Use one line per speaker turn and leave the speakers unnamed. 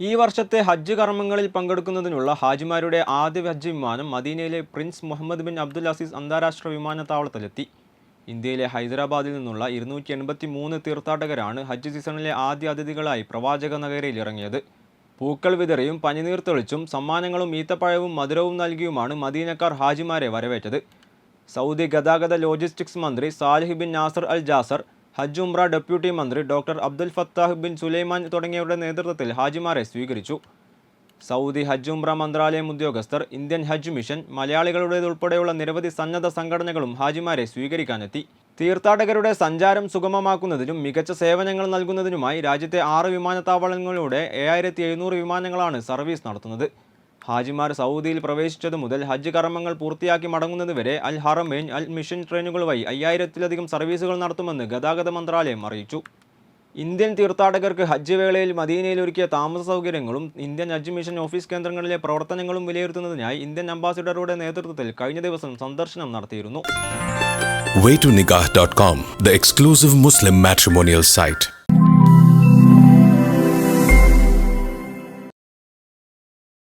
ഈ വർഷത്തെ ഹജ്ജ് കർമ്മങ്ങളിൽ പങ്കെടുക്കുന്നതിനുള്ള ഹാജിമാരുടെ ആദ്യ ഹജ്ജ് വിമാനം മദീനയിലെ prince Muhammad bin Abdul Aziz അന്താരാഷ്ട്ര വിമാനത്താവളത്തിലെത്തി. ഇന്ത്യയിലെ ഹൈദരാബാദിൽ നിന്നുള്ള ഇരുന്നൂറ്റി എൺപത്തി മൂന്ന് തീർത്ഥാടകരാണ് ഹജ്ജ് സീസണിലെ ആദ്യ അതിഥികളായി പ്രവാചക നഗരയിൽ ഇറങ്ങിയത്. പൂക്കൾ വിതറിയും പനിനീർ തെളിച്ചും സമ്മാനങ്ങളും ഈത്തപ്പഴവും മധുരവും നൽകിയുമാണ് മദീനക്കാർ ഹാജിമാരെ വരവേറ്റത്. സൗദി ഗതാഗത ലോജിസ്റ്റിക്സ് മന്ത്രി Salih bin Nasser Al Jasser ഹജ്ജ് ഉംറ ഡെപ്യൂട്ടി മന്ത്രി doctor Abdul Fattah bin Sulaiman തുടങ്ങിയവരുടെ നേതൃത്വത്തിൽ ഹാജിമാരെ സ്വീകരിച്ചു. സൗദി ഹജ്ജ് ഉംറ മന്ത്രാലയം ഉദ്യോഗസ്ഥർ ഇന്ത്യൻ ഹജ്ജ് മിഷൻ മലയാളികളുടേതുൾപ്പെടെയുള്ള നിരവധി സന്നദ്ധ സംഘടനകളും ഹാജിമാരെ സ്വീകരിക്കാനെത്തി. തീർത്ഥാടകരുടെ സഞ്ചാരം സുഗമമാക്കുന്നതിനും മികച്ച സേവനങ്ങൾ നൽകുന്നതിനുമായി രാജ്യത്തെ ആറ് വിമാനത്താവളങ്ങളിലൂടെ ഏഴായിരത്തി വിമാനങ്ങളാണ് സർവീസ് നടത്തുന്നത്. ഹാജിമാർ സൗദിയിൽ പ്രവേശിച്ചതു മുതൽ ഹജ്ജ് കർമ്മങ്ങൾ പൂർത്തിയാക്കി മടങ്ങുന്നതുവരെ അൽ ഹറമൈൻ അൽ മിഷൻ ട്രെയിനുകൾ വഴി അയ്യായിരത്തിലധികം സർവീസുകൾ നടത്തുമെന്ന് ഗതാഗത മന്ത്രാലയം അറിയിച്ചു ഇന്ത്യൻ തീർത്ഥാടകർക്ക് ഹജ്ജ് വേളയിൽ മദീനയിൽ ഒരുക്കിയ താമസ സൗകര്യങ്ങളും ഇന്ത്യൻ ഹജ്ജ് മിഷൻ ഓഫീസ് കേന്ദ്രങ്ങളിലെ പ്രവർത്തനങ്ങളും വിലയിരുത്തുന്നതിനായി ഇന്ത്യൻ അംബാസിഡറുടെ നേതൃത്വത്തിൽ കഴിഞ്ഞ ദിവസം സന്ദർശനം നടത്തിയിരുന്നു
waytonikah.com, the exclusive Muslim matrimonial site.